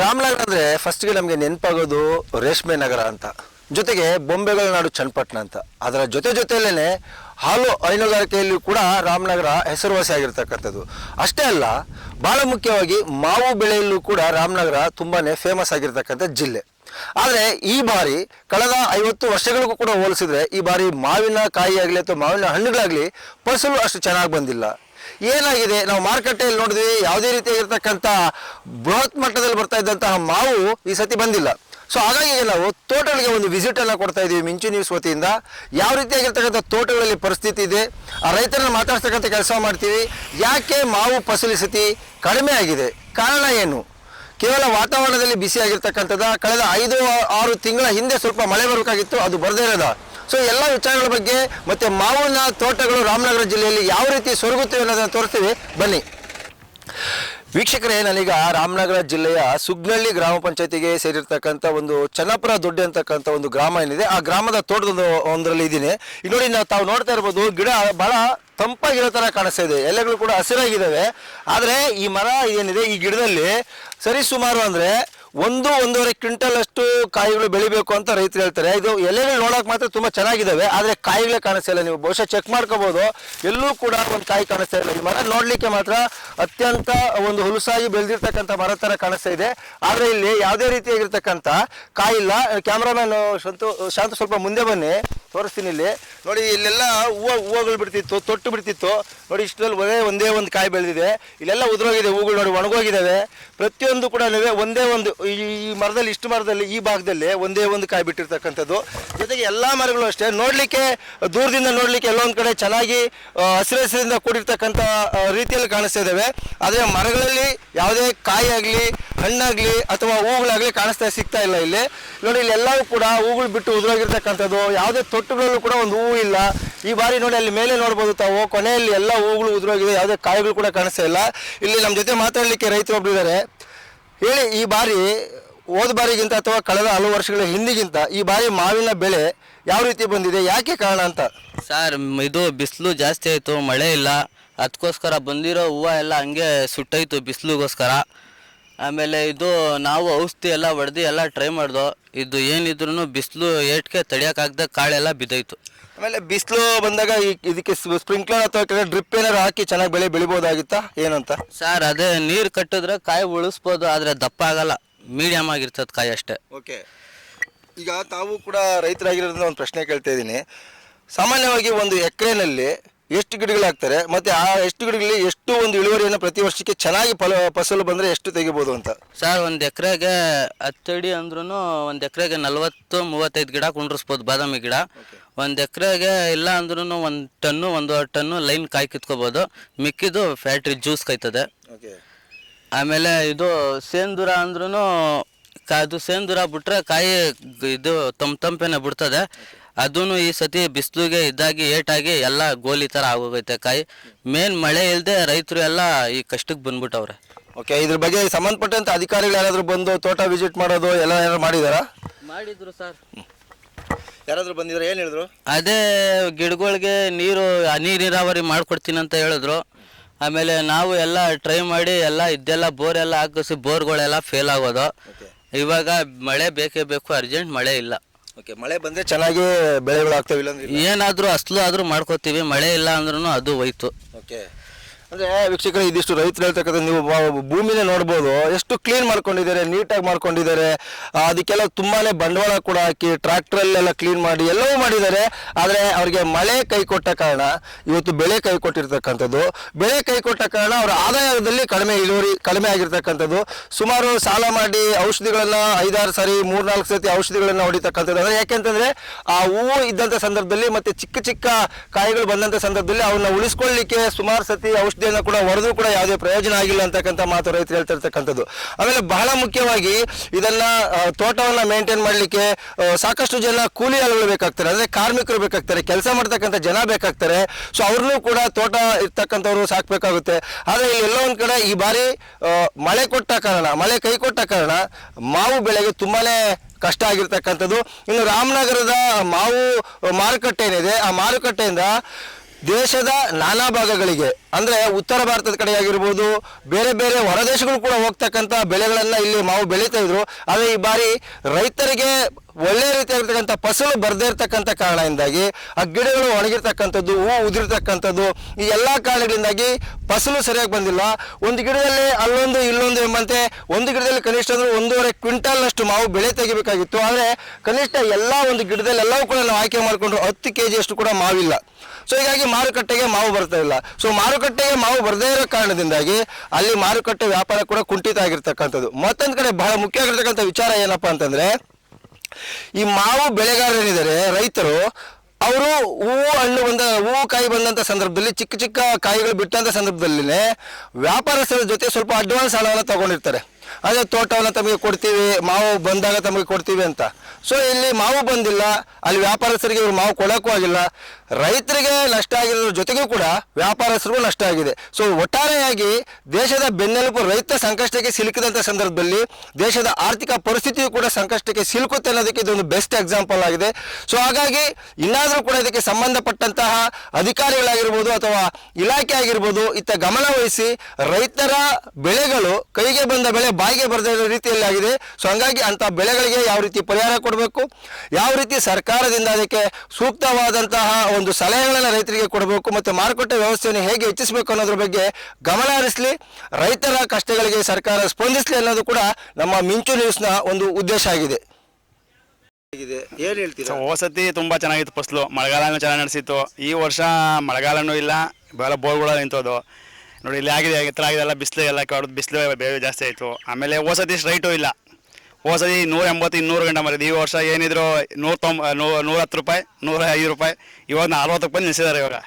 ರಾಮನಗರ ಅಂದರೆ ಫಸ್ಟ್ಗೆ ನಮಗೆ ನೆನಪಾಗೋದು ರೇಷ್ಮೆ ನಗರ ಅಂತ. ಜೊತೆಗೆ ಬೊಂಬೆಗಳ ನಾಡು ಚನ್ನಪಟ್ಟಣ ಅಂತ. ಅದರ ಜೊತೆ ಜೊತೆಯಲ್ಲೇ ಹಾಲು ಹೈನುಗಾರಿಕೆಯಲ್ಲಿಯೂ ಕೂಡ ರಾಮನಗರ ಹೆಸರುವಾಸಿ ಆಗಿರ್ತಕ್ಕಂಥದ್ದು. ಅಷ್ಟೇ ಅಲ್ಲ, ಬಹಳ ಮುಖ್ಯವಾಗಿ ಮಾವು ಬೆಳೆಯಲ್ಲೂ ಕೂಡ ರಾಮನಗರ ತುಂಬಾ ಫೇಮಸ್ ಆಗಿರ್ತಕ್ಕಂಥ ಜಿಲ್ಲೆ. ಆದರೆ ಈ ಬಾರಿ ಕಳೆದ ಐವತ್ತು ವರ್ಷಗಳಿಗೂ ಕೂಡ ಹೋಲಿಸಿದ್ರೆ ಈ ಬಾರಿ ಮಾವಿನ ಕಾಯಿ ಆಗಲಿ ಅಥವಾ ಮಾವಿನ ಹಣ್ಣುಗಳಾಗಲಿ ಫಸಲು ಅಷ್ಟು ಚೆನ್ನಾಗಿ ಬಂದಿಲ್ಲ. ಏನಾಗಿದೆ? ನಾವು ಮಾರುಕಟ್ಟೆಯಲ್ಲಿ ನೋಡಿದ್ವಿ, ಯಾವುದೇ ರೀತಿಯಾಗಿರ್ತಕ್ಕಂಥ ಬೃಹತ್ ಮಟ್ಟದಲ್ಲಿ ಬರ್ತಾ ಇದ್ದಂತಹ ಮಾವು ಈ ಸತಿ ಬಂದಿಲ್ಲ. ಸೊ ಹಾಗಾಗಿ ನಾವು ತೋಟಗಳಿಗೆ ಒಂದು ವಿಸಿಟ್ ಅನ್ನ ಕೊಡ್ತಾ ಇದೀವಿ ಮಿಂಚು ನ್ಯೂಸ್ ವತಿಯಿಂದ. ಯಾವ ರೀತಿಯಾಗಿರ್ತಕ್ಕಂಥ ತೋಟಗಳಲ್ಲಿ ಪರಿಸ್ಥಿತಿ ಇದೆ? ಆ ರೈತರನ್ನ ಮಾತಾಡ್ತಕ್ಕಂಥ ಕೆಲಸ ಮಾಡ್ತೀವಿ. ಯಾಕೆ ಮಾವು ಫಸಲಿ ಸತಿ ಕಡಿಮೆ ಆಗಿದೆ? ಕಾರಣ ಏನು? ಕೇವಲ ವಾತಾವರಣದಲ್ಲಿ ಬಿಸಿ ಆಗಿರ್ತಕ್ಕಂಥದ್ದ? ಕಳೆದ ಐದು, ಆರು ತಿಂಗಳ ಹಿಂದೆ ಸ್ವಲ್ಪ ಮಳೆ ಬರಬೇಕಾಗಿತ್ತು, ಅದು ಬರದೇ ಇರೋದ? ಸೊ ಎಲ್ಲ ವಿಚಾರಗಳ ಬಗ್ಗೆ ಮತ್ತೆ ಮಾವಿನ ತೋಟಗಳು ರಾಮನಗರ ಜಿಲ್ಲೆಯಲ್ಲಿ ಯಾವ ರೀತಿ ಸೊರಗುತ್ತವೆ ಅನ್ನೋದನ್ನು ತೋರಿಸ್ತೀವಿ. ಬನ್ನಿ. ವೀಕ್ಷಕರೇ, ನಾನೀಗ ರಾಮನಗರ ಜಿಲ್ಲೆಯ ಸುಗ್ನಳ್ಳಿ ಗ್ರಾಮ ಪಂಚಾಯತಿಗೆ ಸೇರಿರ್ತಕ್ಕಂಥ ಒಂದು ಚನ್ನಪುರ ದೊಡ್ಡ ಅಂತಕ್ಕಂಥ ಒಂದು ಗ್ರಾಮ ಏನಿದೆ, ಆ ಗ್ರಾಮದ ತೋಟದ ಒಂದರಲ್ಲಿ ಇದ್ದೀನಿ. ಈಗ ನೋಡಿ ನಾವು ತಾವು ನೋಡ್ತಾ ಇರ್ಬೋದು, ಗಿಡ ಬಹಳ ತಂಪಾಗಿರೋ ಥರ ಕಾಣಿಸ್ತಾ ಇದೆ. ಎಲೆಗಳು ಕೂಡ ಹಸಿರಾಗಿದ್ದಾವೆ ಆದರೆ ಈ ಮರ ಏನಿದೆ, ಈ ಗಿಡದಲ್ಲಿ ಸರಿಸುಮಾರು ಅಂದರೆ ಒಂದು, ಒಂದೂವರೆ ಕ್ವಿಂಟಲ್ ಅಷ್ಟು ಕಾಯಿಗಳು ಬೆಳಿಬೇಕು ಅಂತ ರೈತರು ಹೇಳ್ತಾರೆ. ಇದು ಎಲೆಗಳು ನೋಡೋಕೆ ಮಾತ್ರ ತುಂಬ ಚೆನ್ನಾಗಿದ್ದಾವೆ ಆದರೆ ಕಾಯಿಗಳೇ ಕಾಣಿಸ್ತಾ ನೀವು. ಬಹುಶಃ ಚೆಕ್ ಮಾಡ್ಕೋಬೋದು. ಎಲ್ಲೂ ಕೂಡ ಒಂದು ಕಾಯಿ ಕಾಣಿಸ್ತಾ ಇಲ್ಲ. ಈ ಮರ ನೋಡಲಿಕ್ಕೆ ಮಾತ್ರ ಅತ್ಯಂತ ಒಂದು ಹುಲುಸಾಗಿ ಬೆಳೆದಿರ್ತಕ್ಕಂಥ ಮರ ಥರ ಕಾಣಿಸ್ತಾ ಇದೆ. ಆದರೆ ಇಲ್ಲಿ ಯಾವುದೇ ರೀತಿಯಾಗಿರ್ತಕ್ಕಂಥ ಕಾಯಿ ಇಲ್ಲ. ಕ್ಯಾಮ್ರಾಮನ್, ಶಾಂತು, ಶಾಂತ ಸ್ವಲ್ಪ ಮುಂದೆ ಬನ್ನಿ. ತೋರಿಸ್ತೀನಿ ಇಲ್ಲಿ. ನೋಡಿ, ಇಲ್ಲೆಲ್ಲ ಹೂವು, ಹೂವುಗಳು ಬಿಡ್ತಿತ್ತು, ತೊಟ್ಟು ಬಿಡ್ತಿತ್ತು. ನೋಡಿ, ಇಷ್ಟರಲ್ಲಿ ಒಂದೇ ಒಂದೇ ಒಂದು ಕಾಯಿ ಬೆಳೆದಿದೆ. ಇಲ್ಲೆಲ್ಲ ಉದುರೋಗಿದೆ ಹೂಗಳು ನೋಡಿ ಒಣಗೋಗಿದ್ದಾವೆ ಪ್ರತಿಯೊಂದು ಕೂಡ ಒಂದೇ ಒಂದು ಈ ಮರದಲ್ಲಿ, ಇಷ್ಟು ಮರದಲ್ಲಿ, ಈ ಭಾಗದಲ್ಲಿ ಒಂದೇ ಒಂದು ಕಾಯಿ ಬಿಟ್ಟಿರ್ತಕ್ಕಂಥದ್ದು. ಜೊತೆಗೆ ಎಲ್ಲ ಮರಗಳು ಅಷ್ಟೇ. ನೋಡಲಿಕ್ಕೆ, ದೂರದಿಂದ ನೋಡಲಿಕ್ಕೆ ಎಲ್ಲೊಂದು ಕಡೆ ಚೆನ್ನಾಗಿ ಹಸಿರು ಹಸಿರಿಂದ ಕೂಡಿರ್ತಕ್ಕಂಥ ರೀತಿಯಲ್ಲಿ ಕಾಣಿಸ್ತಾ ಇದ್ದಾವೆ ಆದರೆ ಮರಗಳಲ್ಲಿ ಯಾವುದೇ ಕಾಯಿ ಆಗಲಿ, ಹಣ್ಣಾಗಲಿ ಅಥವಾ ಹೂಗಳಾಗಲಿ ಕಾಣಿಸ್ತಾ ಸಿಗ್ತಾ ಇಲ್ಲ ಇಲ್ಲಿ. ನೋಡಿ, ಇಲ್ಲಿ ಎಲ್ಲವೂ ಕೂಡ ಹೂಗಳು ಬಿಟ್ಟು ಉದುರೋಗಿರ್ತಕ್ಕಂಥದ್ದು. ಯಾವುದೇ ತೊಟ್ಟುಗಳಲ್ಲೂ ಕೂಡ ಒಂದು ಹೂವು ಇಲ್ಲ. ಈ ಬಾರಿ ನೋಡಿ, ಅಲ್ಲಿ ಮೇಲೆ ನೋಡ್ಬೋದು ತಾವು. ಕೊನೆಯಲ್ಲಿ ಎಲ್ಲ ಹೂಗಳು ಉದುರೋಗಿದೆ. ಯಾವುದೇ ಕಾಯಿಗಳು ಕೂಡ ಕಾಣಿಸ್ತಾ ಇಲ್ಲ. ಇಲ್ಲಿ ನಮ್ಮ ಜೊತೆ ಮಾತಾಡಲಿಕ್ಕೆ ರೈತರು ಒಬ್ರು ಇದ್ದಾರೆ ಹೇಳಿ, ಈ ಬಾರಿ ಹೋದ ಬಾರಿಗಿಂತ ಅಥವಾ ಕಳೆದ ಹಲವು ವರ್ಷಗಳ ಹಿಂದಿಗಿಂತ ಈ ಬಾರಿ ಮಾವಿನ ಬೆಳೆ ಯಾವ ರೀತಿ ಬಂದಿದೆ, ಯಾಕೆ ಕಾರಣ ಅಂತ? ಸರ್, ಇದು ಬಿಸಿಲು ಜಾಸ್ತಿ ಆಯಿತು, ಮಳೆ ಇಲ್ಲ. ಅದಕ್ಕೋಸ್ಕರ ಬಂದಿರೋ ಹೂವು ಎಲ್ಲ ಹಂಗೆ ಸುಟ್ಟೋಯ್ತು ಬಿಸಿಲಿಗೋಸ್ಕರ. ಆಮೇಲೆ ಇದು ನಾವು ಔಷಧಿ ಎಲ್ಲ ಹೊಡೆದು ಎಲ್ಲ ಟ್ರೈ ಮಾಡ್ದೋ, ಇದು ಏನಿದ್ರು ಬಿಸಿಲು ಏಟ್ಗೆ ತಡಿಯೋಕ್ಕಾಗ್ದ ಕಾಳೆಲ್ಲ ಬಿದ್ದೋಯ್ತು. ಆಮೇಲೆ ಬಿಸಿಲು ಬಂದಾಗ ಈ- ಇದಕ್ಕೆ ಸ್ಪ್ರಿಂಕ್ಲರ್ ಅಥವಾ ಡ್ರಿಪ್ ಏನಾದ್ರು ಹಾಕಿ ಚೆನ್ನಾಗಿ ಬೆಳೆ ಬೆಳಿಬೋದಾಗಿತ್ತಾ? ಏನಂತ? ಸರ್ ಅದೇ ನೀರು ಕಟ್ಟಿದ್ರೆ ಕಾಯಿ ಉಳಿಸ್ಬೋದು ಆದರೆ ದಪ್ಪ ಆಗಲ್ಲ. ಮೀಡಿಯಮ್ ಆಗಿರ್ತದೆ ಕಾಯಿ ಅಷ್ಟೇ. ಓಕೆ. ಈಗ ತಾವು ಕೂಡ ರೈತರಾಗಿರೋದ್ರಿಂದ ಒಂದು ಪ್ರಶ್ನೆ ಕೇಳ್ತಾ ಇದ್ದೀನಿ. ಸಾಮಾನ್ಯವಾಗಿ ಒಂದು ಎಕರೆನಲ್ಲಿ ಎಷ್ಟು ಗಿಡಗಳಾಗ್ತಾರೆ ಮತ್ತೆ ಆ ಎಷ್ಟು ಗಿಡಗಳಲ್ಲಿ ಎಷ್ಟು ಒಂದು ಇಳುವರಿಯನ್ನು ಪ್ರತಿ ವರ್ಷಕ್ಕೆ ಚೆನ್ನಾಗಿ ಫಲ ಫಸಲು ಬಂದರೆ ಎಷ್ಟು ತೆಗಿಬೋದು ಅಂತ? ಸರ್ ಒಂದು ಎಕರೆಗೆ ಹತ್ತಡಿ ಅಂದ್ರೂ ಒಂದು ಎಕರೆಗೆ ನಲ್ವತ್ತು ಮೂವತ್ತೈದು ಗಿಡ ಕುಂಡ್ರಿಸ್ಬೋದು ಬಾದಾಮಿ ಗಿಡ. ಒಂದು ಎಕರೆಗೆ ಇಲ್ಲ ಅಂದ್ರೂ ಒಂದು ಟನ್ನು ಒಂದೂವರೆ ಟನ್ನು ಲೈನ್ ಕಾಯಿ ಕಿತ್ಕೋಬೋದು. ಮಿಕ್ಕಿದ್ದು ಫ್ಯಾಕ್ಟ್ರಿ ಜ್ಯೂಸ್ ಕಾಯ್ತದೆ. ಆಮೇಲೆ ಇದು ಸೇಂದೂರ ಅಂದ್ರೂ ಅದು ಸೇಂದೂರ ಬಿಟ್ರೆ ಕಾಯಿ ಇದು ತಂಪ ತಂಪೇನೆ ಬಿಡ್ತದೆ. ಅದೂ ಈ ಸತಿ ಬಿಸಿಲಿಗೆ ಇದ್ದಾಗಿ ಏಟಾಗಿ ಎಲ್ಲ ಗೋಲಿ ಥರ ಆಗೋಗೈತೆ ಕಾಯಿ. ಮೇನ್ ಮಳೆ ಇಲ್ಲದೆ ರೈತರು ಎಲ್ಲ ಈ ಕಷ್ಟಕ್ಕೆ ಬಂದ್ಬಿಟ್ಟವ್ರೆ. ಓಕೆ ಇದ್ರ ಬಗ್ಗೆ ಸಂಬಂಧಪಟ್ಟಂತ ಅಧಿಕಾರಿಗಳು ಯಾರಾದರೂ ಬಂದು ತೋಟ ವಿಸಿಟ್ ಮಾಡೋದು ಎಲ್ಲ ಏನಾದ್ರು ಮಾಡಿದಾರ? ಮಾಡಿದ್ರು ಸರ್. ಯಾರಾದರೂ ಬಂದಿದ್ರು ಏನು ಹೇಳಿದ್ರು? ಅದೇ ಗಿಡಗಳಿಗೆ ನೀರು ಹನಿ ನೀರಾವರಿ ಮಾಡ್ಕೊಡ್ತೀನಿ ಅಂತ ಹೇಳಿದ್ರು. ಆಮೇಲೆ ನಾವು ಎಲ್ಲ ಟ್ರೈ ಮಾಡಿ ಎಲ್ಲ ಇದೆಲ್ಲ ಬೋರ್ ಎಲ್ಲ ಹಾಕಿಸಿ ಬೋರ್ಗಳೆಲ್ಲ ಫೇಲ್ ಆಗೋದು. ಇವಾಗ ಮಳೆ ಬೇಕೇ ಬೇಕು ಅರ್ಜೆಂಟ್ ಮಳೆ ಇಲ್ಲ. ಓಕೆ ಮಳೆ ಬಂದರೆ ಚೆನ್ನಾಗಿ ಬೆಳೆಗಳು ಆಗ್ತವೆ ಇಲ್ಲಾಂದ್ರೆ ಏನಾದರೂ ಅಸ್ಲು ಆದರೂ ಮಾಡ್ಕೋತೀವಿ ಮಳೆ ಇಲ್ಲ ಅಂದ್ರೂ ಅದು ಹೋಯ್ತು. ಓಕೆ ಅಂದ್ರೆ ವೀಕ್ಷಕರು, ಇದಿಷ್ಟು ರೈತರು ಹೇಳ್ತಕ್ಕಂಥ ನೀವು ಭೂಮಿನೇ ನೋಡ್ಬೋದು. ಎಷ್ಟು ಕ್ಲೀನ್ ಮಾಡ್ಕೊಂಡಿದ್ದಾರೆ, ನೀಟಾಗಿ ಮಾಡ್ಕೊಂಡಿದ್ದಾರೆ. ಅದಕ್ಕೆಲ್ಲ ತುಂಬಾನೇ ಬಂಡವಾಳ ಕೂಡ ಹಾಕಿ, ಟ್ರ್ಯಾಕ್ಟ್ರಲ್ಲೆಲ್ಲ ಕ್ಲೀನ್ ಮಾಡಿ, ಎಲ್ಲವೂ ಮಾಡಿದ್ದಾರೆ. ಆದರೆ, ಅವ್ರಿಗೆ ಮಳೆ ಕೈ ಕೊಟ್ಟ ಕಾರಣ, ಇವತ್ತು ಬೆಳೆ ಕೈ ಕೊಟ್ಟಿರ್ತಕ್ಕಂಥದ್ದು. ಬೆಳೆ ಕೈ ಕೊಟ್ಟ ಕಾರಣ, ಅವರ ಆದಾಯದಲ್ಲಿ ಕಡಿಮೆ ಇಳುವರಿ, ಕಡಿಮೆ ಆಗಿರ್ತಕ್ಕಂಥದ್ದು. ಸುಮಾರು ಸಾಲ ಮಾಡಿ ಔಷಧಿಗಳನ್ನ ಐದಾರು ಸಾರಿ, ಮೂರ್ನಾಲ್ಕು ಸತಿ ಔಷಧಿಗಳನ್ನ ಹೊಡಿತಕ್ಕಂಥದ್ದು. ಅಂದ್ರೆ ಯಾಕೆಂತಂದ್ರೆ ಆ ಹೂವು ಇದ್ದಂಥ ಸಂದರ್ಭದಲ್ಲಿ ಮತ್ತೆ ಚಿಕ್ಕ ಚಿಕ್ಕ ಕಾಯಿಗಳು ಬಂದಂಥ ಸಂದರ್ಭದಲ್ಲಿ ಅವನ್ನ ಉಳಿಸ್ಕೊಳ್ಳಿಕ್ಕೆ ಸುಮಾರು ಸತಿ ಔಷಧಿಯನ್ನ ಕೂಡ ಹೊಡೆದು ಕೂಡ ಯಾವುದೇ ಪ್ರಯೋಜನ ಆಗಿಲ್ಲ ಅಂತಕ್ಕಂಥ ಮಾತು ರೈತರು ಹೇಳ್ತಿರ್ತಕ್ಕಂಥದ್ದು ಆಮೇಲೆ ಬಹಳ ಮುಖ್ಯವಾಗಿ ಇದನ್ನ ತೋಟವನ್ನು ಮೇಂಟೈನ್ ಮಾಡಲಿಕ್ಕೆ ಸಾಕಷ್ಟು ಜನ ಕೂಲಿ ಆಳುಗಳು ಬೇಕಾಗ್ತಾರೆ. ಅಂದ್ರೆ ಕಾರ್ಮಿಕರು ಬೇಕಾಗ್ತಾರೆ, ಕೆಲಸ ಮಾಡ್ತಕ್ಕಂಥ ಜನ ಬೇಕಾಗ್ತಾರೆ. ಸೊ ಅವ್ರನ್ನೂ ಕೂಡ ತೋಟ ಇರ್ತಕ್ಕಂಥವ್ರು ಸಾಕ್ಬೇಕಾಗುತ್ತೆ. ಆದರೆ ಎಲ್ಲೋ ಒಂದ್ ಕಡೆ ಈ ಬಾರಿ ಮಳೆ ಕೊಟ್ಟ ಕಾರಣ, ಮಳೆ ಕೈ ಕೊಟ್ಟ ಕಾರಣ ಮಾವು ಬೆಳೆಗೆ ತುಂಬಾನೇ ಕಷ್ಟ ಆಗಿರ್ತಕ್ಕಂಥದ್ದು. ಇನ್ನು ರಾಮನಗರದ ಮಾವು ಮಾರುಕಟ್ಟೆ ಏನಿದೆ ಆ ಮಾರುಕಟ್ಟೆಯಿಂದ ದೇಶದ ನಾನಾ ಭಾಗಗಳಿಗೆ, ಅಂದ್ರೆ ಉತ್ತರ ಭಾರತದ ಕಡೆ ಆಗಿರ್ಬೋದು ಬೇರೆ ಬೇರೆ ಹೊರದೇಶಗಳು ಕೂಡ ಹೋಗ್ತಕ್ಕಂಥ ಬೆಳೆಗಳನ್ನ ಇಲ್ಲಿ ಮಾವು ಬೆಳೀತಾ ಇದ್ರು. ಆದರೆ ಈ ಬಾರಿ ರೈತರಿಗೆ ಒಳ್ಳೆ ರೀತಿಯಾಗಿರ್ತಕ್ಕಂಥ ಫಸಲು ಬರದೇ ಇರತಕ್ಕಂಥ ಕಾರಣದಿಂದಾಗಿ, ಆ ಗಿಡಗಳು ಒಣಗಿರ್ತಕ್ಕಂಥದ್ದು, ಹೂ ಉದಿರ್ತಕ್ಕಂಥದ್ದು, ಈ ಎಲ್ಲ ಕಾರಣಗಳಿಂದಾಗಿ ಫಸಲು ಸರಿಯಾಗಿ ಬಂದಿಲ್ಲ. ಒಂದು ಗಿಡದಲ್ಲಿ ಅಲ್ಲೊಂದು, ಇಲ್ಲೊಂದು ಎಂಬಂತೆ ಒಂದು ಗಿಡದಲ್ಲಿ ಕನಿಷ್ಠ ಅಂದ್ರೆ ಒಂದೂವರೆ ಕ್ವಿಂಟಲ್ನಷ್ಟು ಮಾವು ಬೆಳೆ ತೆಗಿಬೇಕಾಗಿತ್ತು. ಆದರೆ ಕನಿಷ್ಠ ಎಲ್ಲ ಒಂದು ಗಿಡದಲ್ಲಿ ಎಲ್ಲವೂ ಕೂಡ ನಾವು ಆಯ್ಕೆ ಮಾಡಿಕೊಂಡು ಹತ್ತು ಕೆ ಜಿಯಷ್ಟು ಕೂಡ ಮಾವಿಲ್ಲ. ಸೊ ಹೀಗಾಗಿ ಮಾರುಕಟ್ಟೆಗೆ ಮಾವು ಬರ್ತಾ ಇಲ್ಲ. ಸೊ ಮಾರುಕಟ್ಟೆಗೆ ಮಾವು ಬರದೇ ಇರೋ ಕಾರಣದಿಂದಾಗಿ ಅಲ್ಲಿ ಮಾರುಕಟ್ಟೆ ವ್ಯಾಪಾರ ಕೂಡ ಕುಂಠಿತ ಆಗಿರ್ತಕ್ಕಂಥದ್ದು. ಮತ್ತೊಂದು ಕಡೆ ಬಹಳ ಮುಖ್ಯ ಆಗಿರ್ತಕ್ಕಂಥ ವಿಚಾರ ಏನಪ್ಪಾ ಅಂತಂದ್ರೆ, ಈ ಮಾವು ಬೆಳೆಗಾರರೇನಿದ್ದಾರೆ ರೈತರು, ಅವರು ಹೂವು ಹಣ್ಣು ಬಂದ ಹೂವು ಕಾಯಿ ಬಂದಂಥ ಸಂದರ್ಭದಲ್ಲಿ, ಚಿಕ್ಕ ಚಿಕ್ಕ ಕಾಯಿಗಳು ಬಿಟ್ಟಂಥ ಸಂದರ್ಭದಲ್ಲಿನೇ ವ್ಯಾಪಾರಸ್ಥರ ಜೊತೆ ಸ್ವಲ್ಪ ಅಡ್ವಾನ್ಸ್ ಹಣವನ್ನು ತಗೊಂಡಿರ್ತಾರೆ. ಅದೇ ತೋಟವನ್ನು ತಮಗೆ ಕೊಡ್ತೀವಿ, ಮಾವು ಬಂದಾಗ ತಮಗೆ ಕೊಡ್ತೀವಿ ಅಂತ. ಸೊ ಇಲ್ಲಿ ಮಾವು ಬಂದಿಲ್ಲ, ಅಲ್ಲಿ ವ್ಯಾಪಾರಸ್ಥರಿಗೆ ಇವರು ಮಾವು ಕೊಡೋಕ್ಕೂ ಆಗಿಲ್ಲ. ರೈತರಿಗೆ ನಷ್ಟ ಆಗಿರೋದ್ರ ಜೊತೆಗೂ ಕೂಡ ವ್ಯಾಪಾರಸ್ಥರಿಗೂ ನಷ್ಟ ಆಗಿದೆ. ಸೊ ಒಟ್ಟಾರೆಯಾಗಿ ದೇಶದ ಬೆನ್ನೆಲುಬು ರೈತ ಸಂಕಷ್ಟಕ್ಕೆ ಸಿಲುಕಿದಂಥ ಸಂದರ್ಭದಲ್ಲಿ ದೇಶದ ಆರ್ಥಿಕ ಪರಿಸ್ಥಿತಿಯು ಕೂಡ ಸಂಕಷ್ಟಕ್ಕೆ ಸಿಲುಕುತ್ತೆ ಅನ್ನೋದಕ್ಕೆ ಇದೊಂದು ಬೆಸ್ಟ್ ಎಕ್ಸಾಂಪಲ್ ಆಗಿದೆ. ಸೊ ಹಾಗಾಗಿ ಇನ್ನಾದರೂ ಕೂಡ ಇದಕ್ಕೆ ಸಂಬಂಧಪಟ್ಟಂತಹ ಅಧಿಕಾರಿಗಳಾಗಿರ್ಬೋದು ಅಥವಾ ಇಲಾಖೆ ಆಗಿರ್ಬೋದು, ಇತ್ತ ಗಮನ ವಹಿಸಿ ರೈತರ ಬೆಳೆಗಳು, ಕೈಗೆ ಬಂದ ಬೆಳೆ ಬಾಯಿಗೆ ಬರದೇ ಇರೋ ರೀತಿಯಲ್ಲಿ ಆಗಿದೆ. ಸೊ ಹಂಗಾಗಿ ಅಂಥ ಬೆಳೆಗಳಿಗೆ ಯಾವ ರೀತಿ ಪರಿಹಾರ ಕೊಡಬೇಕು? ಯಾವ ರೀತಿ ಸರ್ಕಾರದಿಂದ ಅದಕ್ಕೆ ಸೂಕ್ತವಾದಂತಹ ಒಂದು ಸಲಹೆಗಳನ್ನು ರೈತರಿಗೆ ಕೊಡಬೇಕು? ಮತ್ತು ಮಾರುಕಟ್ಟೆ ವ್ಯವಸ್ಥೆಯನ್ನು ಹೇಗೆ ಹೆಚ್ಚಿಸಬೇಕು ಅನ್ನೋದ್ರ ಬಗ್ಗೆ ಗಮನ ಹರಿಸಲಿ. ರೈತರ ಕಷ್ಟಗಳಿಗೆ ಸರ್ಕಾರ ಸ್ಪಂದಿಸಲಿ ಅನ್ನೋದು ಕೂಡ ನಮ್ಮ ಮಿಂಚು ನ್ಯೂಸ್ನ ಒಂದು ಉದ್ದೇಶ ಆಗಿದೆ. ಏನು ಹೇಳ್ತೀರಾ? ಹೋಸತಿ ತುಂಬ ಚೆನ್ನಾಗಿತ್ತು ಫಸ್ಲು. ಮಳೆಗಾಲನೂ ಚೆನ್ನಾಗಿ ನಡೆಸಿತ್ತು. ಈ ವರ್ಷ ಮಳೆಗಾಲನೂ ಇಲ್ಲ. ಬೇರೆ ಬೋರ್ಗಳು ನಿಂತೋದು. ನೋಡಿ, ಇಲ್ಲಿ ಆಗಿದೆ ಎತ್ತರ ಆಗಿದೆ, ಎಲ್ಲ ಬಿಸಿಲು, ಎಲ್ಲ ಕಡ್ದು ಬಿಸಿಲು ಬೇರೆ ಜಾಸ್ತಿ ಆಯಿತು. ಆಮೇಲೆ ಹೋಸತಿ ಸ್ಟ್ರೈಟು ಇಲ್ಲ. ಓಸದಿ ನೂರ ಎಂಬತ್ತು, ಇನ್ನೂರು ಗಂಟೆ ಮರಿದು. ಈ ವರ್ಷ ಏನಿದ್ರು ನೂರ ತೊಂಬ ನೂರ ಹತ್ತು ರೂಪಾಯಿ, ನೂರ ಐದು ರೂಪಾಯಿ. ಇವಾಗ ಅರವತ್ತು ರೂಪಾಯಿ ನಿಲ್ಲಿಸಿದ್ದಾರೆ ಇವಾಗ.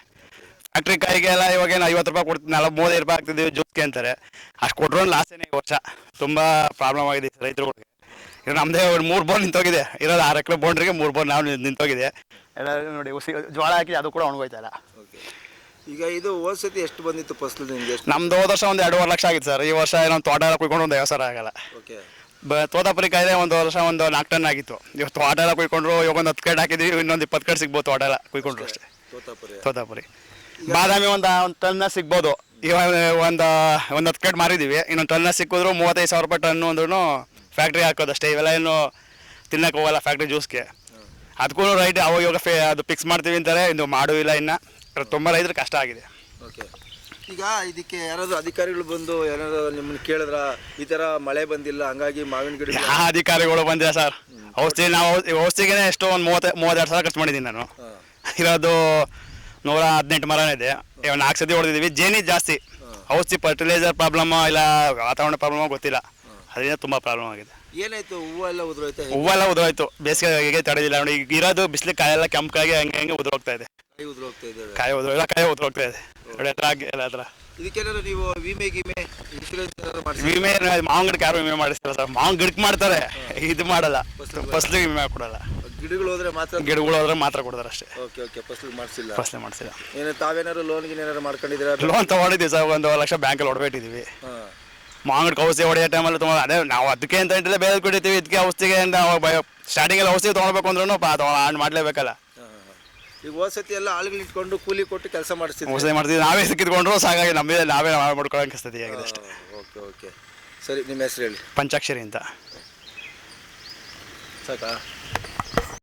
ಫ್ಯಾಕ್ಟ್ರಿ ಕಾಯಿಗೆಲ್ಲ ಇವಾಗ ಏನು ಐವತ್ತು ರೂಪಾಯಿ ಕೊಡ್ತೀವಿ ನಲ್ವತ್ತು ಮೂವತ್ತೈದು ರೂಪಾಯಿ ಹಾಕ್ತಿದ್ದೀವಿ ಜ್ಯೂಸ್ಗೆ ಅಂತಾರೆ. ಅಷ್ಟು ಕೊಟ್ಟರು ಲಾಸೇನೆ ಈ ವರ್ಷ. ತುಂಬ ಪ್ರಾಬ್ಲಮ್ ಆಗಿದೆ ರೈತರುಗಳಿಗೆ ಈಗ ನಮ್ಮದೇ ಒಂದು ಮೂರು ಬೋರ್ ನಿಂತೋಗಿದೆ. ಇರೋದು ಆರು ಎಕರೆ ಬೋಂಡ್ರಿಗೆ ಮೂರು ಬೋರ್ ನಾವು ನಿಂತೋಗಿದೆ. ಎಲ್ಲ ನೋಡಿ, ಉಸಿ ಜೋಳ ಹಾಕಿ ಅದು ಕೂಡ ಒಣಗೋಯ್ತಾ ಇಲ್ಲ ಈಗ ಇದು ಹೋದ್ಸತಿ ಎಷ್ಟು ಬಂದಿತ್ತು ಫಸಲು ನಿಮಗೆ ನಮ್ದು ಹೋದ ವರ್ಷ ಒಂದು ಎರಡೂವರೆ ಲಕ್ಷ ಆಗಿತ್ತು ಸರ್. ಈ ವರ್ಷ ನಮ್ಮ ತೋಟ ಎಲ್ಲ ಕುಯ್ಕೊಂಡು ಒಂದು ಐವತ್ತು ಸಾವಿರ ಆಗಲ್ಲ. ಓಕೆ. ಬ ತೋತಾಪುರಿ ಕಾಯಿಲೆ ಒಂದು ವರ್ಷ ಒಂದು ನಾಲ್ಕು ಟನ್ ಆಗಿತ್ತು. ಇವತ್ತು ತೋಟ ಎಲ್ಲ ಕುಯ್ಕೊಂಡ್ರು ಇವಾಗ ಒಂದು ಹತ್ತು ಕಡೆ ಹಾಕಿದ್ವಿ ಇನ್ನೊಂದು ಇಪ್ಪತ್ತು ಕಡೆ ಸಿಗ್ಬೋದು ತೋಟ ಎಲ್ಲ ಕುಯ್ಕೊಂಡ್ರು ಅಷ್ಟೇ ತೋತಾಪುರಿ. ತೋತಾಪುರಿ. ಬಾದಾಮಿ ಒಂದು ಒಂದು ಟನ್ನ ಸಿಗ್ಬೋದು. ಇವಾಗ ಒಂದು ಒಂದು ಹತ್ತು ಕಡೆ ಮಾರಿದ್ದೀವಿ ಇನ್ನೊಂದು ಟನ್ನ ಸಿಕ್ಕಿದ್ರು ಮೂವತ್ತೈದು ಸಾವಿರ ರೂಪಾಯಿ ಟನ್ನು ಅಂದ್ರೂ ಫ್ಯಾಕ್ಟ್ರಿ ಹಾಕೋದಷ್ಟೇ. ಇವೆಲ್ಲ ಏನು ತಿನ್ನಕ್ಕೆ ಹೋಗಲ್ಲ ಫ್ಯಾಕ್ಟ್ರಿ ಜ್ಯೂಸ್ಗೆ ಅದಕ್ಕೂ ರೈಟ್ ಅವಾಗ ಇವಾಗ ಫೇ ಅದು ಫಿಕ್ಸ್ ಮಾಡ್ತೀವಿ ಅಂತಾರೆ ಇದು ಮಾಡೂ ಇಲ್ಲ ಇನ್ನು. ತುಂಬ ರೈತರು ಕಷ್ಟ ಆಗಿದೆ. ಓಕೆ. ಈಗ ಇದಕ್ಕೆ ಯಾರಾದರೂ ಅಧಿಕಾರಿಗಳು ಬಂದು ಏನಾದ್ರು ನಿಮ್ಮನ್ನ ಕೇಳಿದ್ರ ಈ ತರ ಮಳೆ ಬಂದಿಲ್ಲ ಹಂಗಾಗಿ ಮಾವಿನ ಗಿಡ ಆ ಅಧಿಕಾರಿಗಳು ಬಂದಿಲ್ಲ ಸರ್. ಔಷಧಿ ನಾವು ಔಷಧಿ- ಔಷಧಿಗೆ ಎಷ್ಟೋ ಒಂದು ಮೂವತ್ತು ಮೂವತ್ತೆರಡು ಸಾವಿರ ಖರ್ಚು ಮಾಡಿದ್ದೀನಿ ನಾನು. ಇರೋದು ನೂರ ಹದಿನೆಂಟು ಮರನೇ ಇದೆ. ಇವಾಗ ನಾಲ್ಕು ಸತಿ ಹೊಡೆದಿದ್ದೀವಿ ಜೇನಿ ಜಾಸ್ತಿ. ಔಷಧಿ ಫರ್ಟಿಲೈಸರ್ ಪ್ರಾಬ್ಲಮ್ ಇಲ್ಲ ವಾತಾವರಣ ಪ್ರಾಬ್ಲಮ್ ಗೊತ್ತಿಲ್ಲ. ಅದರಿಂದ ತುಂಬ ಪ್ರಾಬ್ಲಮ್ ಆಗಿದೆ. ಏನಾಯ್ತು? ಹೂವೆಲ್ಲ ಎಲ್ಲ ಉದುರೋಯ್ತಾ? ಹೂವೆಲ್ಲ ಉದುರೋಯ್ತು. ಬೇಸಿಗೆ ತಡೆದಿಲ್ಲ. ನೋಡಿ ಈಗ ಇರೋದು ಬಿಸಿಲು ಕಾಯೆಲ್ಲ ಕಾಯಿಗೆ ಹಂಗೆ ಹಂಗೆ ಉದುರೋಗ್ತಾ ಇದೆ. ಕೈ ಉದುರೋಗ್ತಾ ಇದ್ದಾವೆ ಕಾಯಿ ಉದುರು ಎಲ್ಲ ಕಾಯಿ ಉದುರೋಗ್ತಾ ಇದೆ. ನೋಡಿ ಹತ್ರ ಆಗಿ ಎಲ್ಲ ಹತ್ರ ಇದಕ್ಕೇನಾದ್ರು ನೀವು ವಿಮೆ ಗಿಮೆ ಇನ್ಶೂರೆನ್ಸ್ ಏನಾದ್ರು ಮಾಡಿಸಿ ವಿಮೆ ಮಾವಿನ ಗಿಡಕ್ಕೆ ಯಾರು ವಿಮೆ ಮಾಡಿಸ್ತಾರೆ ಸರ್. ಮಾವಿನ ಗಿಡಕ್ಕೆ ಮಾಡ್ತಾರೆ. ಇದು ಮಾಡಲ್ಲ. ಫಸ್ಲಿಗೆ ವಿಮೆ ಕೊಡಲ್ಲ ಗಿಡಗಳು ಹೋದ್ರೆ ಮಾತ್ರ ಗಿಡಗಳು ಹೋದ್ರೆ ಮಾತ್ರ ಕೊಡ್ತಾರೆ ಅಷ್ಟೇ. Okay okay. ಫಸಲು ಮಾಡಿಸಿಲ್ಲ. ಫಸಲೆ ಮಾಡಿಸಿಲ್ಲ. ಏನು ತಾವೇನಾದ್ರು ಲೋನ್ಗೆ ಏನಾದ್ರು ಮಾಡ್ಕೊಂಡಿದ್ದೀರಾ? ಲೋನ್ ತೊಗೊಂಡಿದ್ದೀವಿ ಸರ್. ಒಂದು ಲಕ್ಷ ಬ್ಯಾಂಕಲ್ಲಿ ಅಲ್ಲಿ ಹಾಂ. ಮಾಂಗಡ್ ಔಷಧಿ ಹೊಡೆಯೋ ಟೈಮಲ್ಲಿ ತುಂಬ ಅದೇ ನಾವು ಅದಕ್ಕೆ ಅಂತ ಬೇರೆ ಕುಡಿತೀವಿ ಇದಕ್ಕೆ ಔಷಧಿಗೆ ಅಂತ ಸ್ಟಾರ್ಟಿಂಗಲ್ಲಿ ಔಷಧಿ ತೊಗೊಳ್ಬೇಕು ಅಂದ್ರೂ ಆನ್ ಮಾಡಲೇಬೇಕಲ್ಲ. ಈಗ ಹೋದ್ಸತಿ ಎಲ್ಲ ಆಳುಗಳು ಇಟ್ಕೊಂಡು ಕೂಲಿ ಕೊಟ್ಟು ಕೆಲಸ ಮಾಡಿಸ್ತಿದ್ವಿ ಔಷಧಿ ಮಾಡ್ತೀವಿ ನಾವೇ ಸಿಕ್ಕಿದ್ಕೊಂಡ್ರು ಸಾಕಾಗಿ ನಮ್ಮದೇ ನಾವೇ ಮಾಡ್ಕೊಳ್ಳೋಕೆ ಸ್ಥಿತಿ ಆಗಿದೆ ಅಷ್ಟೇ. Okay okay. ಸರಿ ನಿಮ್ಮ ಹೆಸರು ಹೇಳಿ. ಪಂಚಾಕ್ಷರಿ ಅಂತ. ಸಾಕಾ?